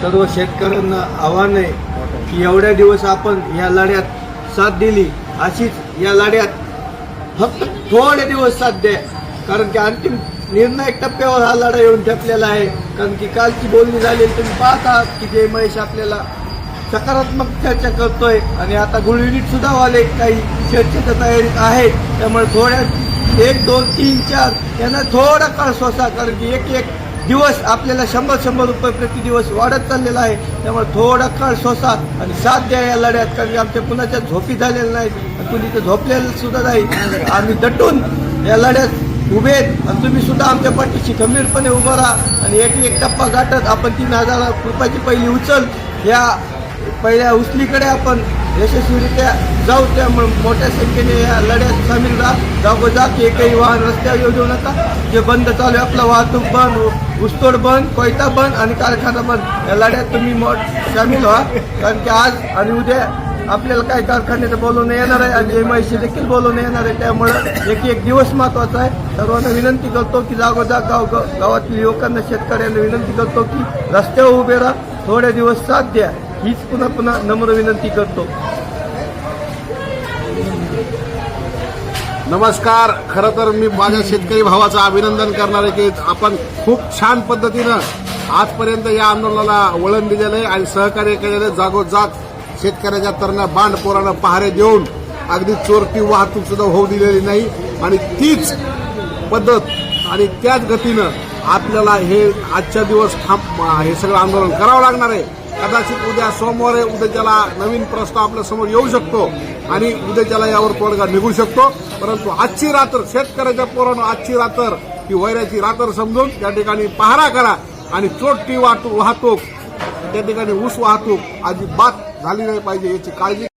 सर्व शेतकऱ्यांना आव्हान आहे की एवढ्या दिवस आपण या लढ्यात साथ दिली. अशीच या लढ्यात फक्त थोडे दिवस साथ द्या. कारण की अंतिम निर्णायक टप्प्यावर हा लढा येऊन ठेपलेला आहे. कारण की कालची बोलणी झाली तुम्ही पाहता की जय महेश आपल्याला सकारात्मक चर्चा करतोय आणि आता गुळ युनिट सुद्धा वाले काही चर्चेच्या तयारीत आहेत. त्यामुळे थोड्या एक दोन तीन चार यांना थोडा काळ स्वसा कारण की एक एक दिवस आपल्याला शंभर शंभर रुपये प्रति दिवस वाढत चाललेला आहे. त्यामुळे थोडा काळ सोसा आणि साथ द्या या लढ्यात कारण की आमच्या कुणाच्या झोपी झालेल्या नाहीत. कुणी तर झोपलेलं सुद्धा नाही. आम्ही दटून या लढ्यात उभे आहेत. आणि तुम्ही सुद्धा आमच्या पाठीशी खंबीरपणे उभं राहा. आणि एक एक टप्पा गाठत आपण तीन हजार रुपयाची पहिली उचल. या पहिल्या उचलीकडे आपण यशस्वीरित्या जाऊ त्यामुळे मोठ्या संख्येने या लढ्यात सामील राहा. जागोजाग एकही वाहन रस्त्यावर येऊ देऊ नका. जे बंद चालू आहे आपला वाहतूक बंद ऊसतोड बंद कोयता बंद आणि कारखाना बंद. या लढ्यात तुम्ही मोठ सामील व्हा. कारण की आज आणि उद्या आपल्याला काही कारखान्याचं बोलवणं येणार आहे आणि जयमाईशी देखील बोलवणं येणार आहे. त्यामुळं एक एक दिवस महत्त्वाचा आहे. सर्वांना विनंती करतो की जागोजाग गाव गाव- गावातील युवकांना शेतकऱ्यांना विनंती करतो की रस्त्यावर उभे राहा. थोडे दिवस साथ द्या. हीच पुन्हा पुन्हा नम्र विनंती करतो. नमस्कार. खरं तर मी माझ्या शेतकरी भावाचं अभिनंदन करणार आहे की आपण खूप छान पद्धतीनं आजपर्यंत या आंदोलनाला वळण दिलेलं आहे आणि सहकार्य केलेलं आहे. जागोजाग शेतकऱ्याच्या तरणा बांड पोरांना पहारे देऊन अगदी चोरटी वाहतूक सुद्धा होऊ दिलेली नाही. आणि तीच पद्धत आणि त्याच गतीनं आपल्याला हे आजच्या दिवस थांब हे सगळं आंदोलन करावं लागणार आहे. कदाचित उद्या सोमवार आहे उद्याच्याला नवीन प्रस्ताव आपल्यासमोर येऊ शकतो आणि उद्याच्याला यावर तोडगा निघू शकतो. परंतु आजची रात्र शेतकऱ्याच्या पोरानं आजची रात्र ही वैराची रात्र समजून त्या ठिकाणी पहारा करा आणि चोट्टी वाहतूक वाहतूक त्या ठिकाणी ऊस वाहतूक अजिबात झाली नाही पाहिजे याची काळजी